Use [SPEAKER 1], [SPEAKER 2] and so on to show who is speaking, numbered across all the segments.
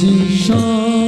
[SPEAKER 1] Chỉ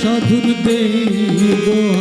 [SPEAKER 1] সাধুর দেই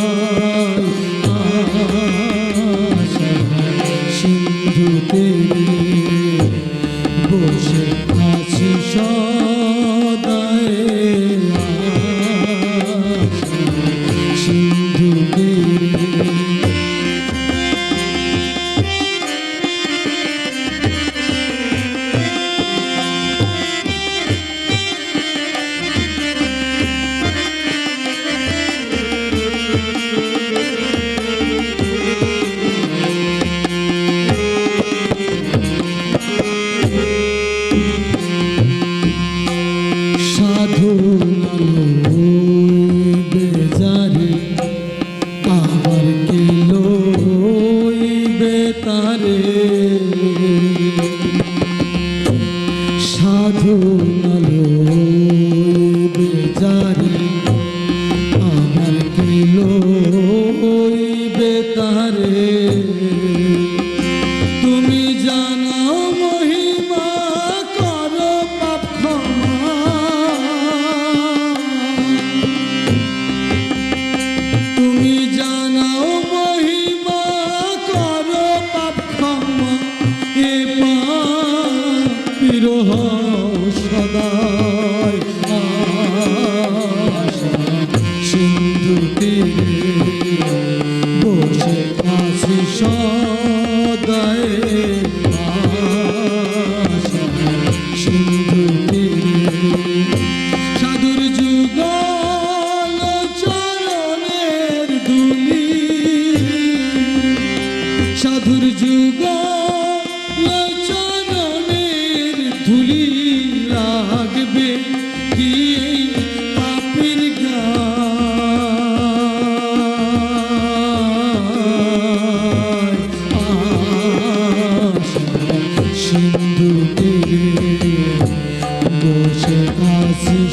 [SPEAKER 1] বিরহ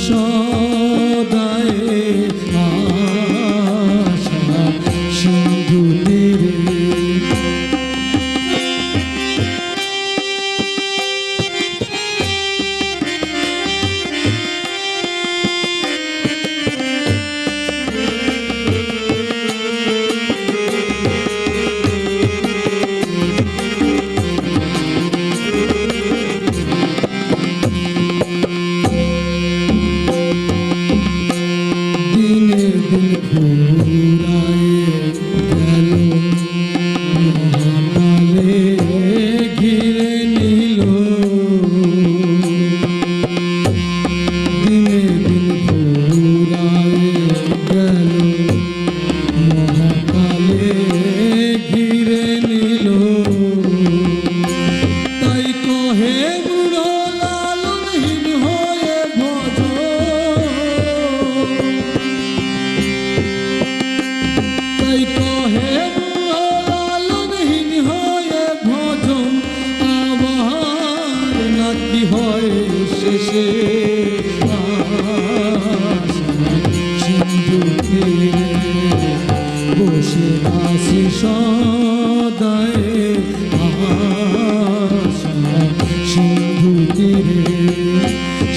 [SPEAKER 1] show. you. বসে আছি সদায়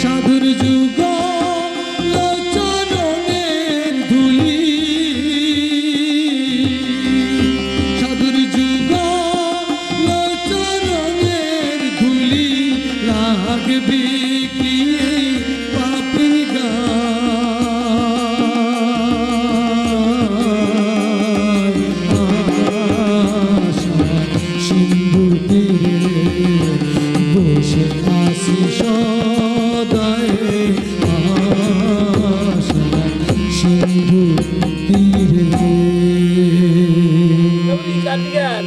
[SPEAKER 1] সাধুর যুগ চরণের ধুলি সাধুর যুগ চরণের ধুলি লাগবে।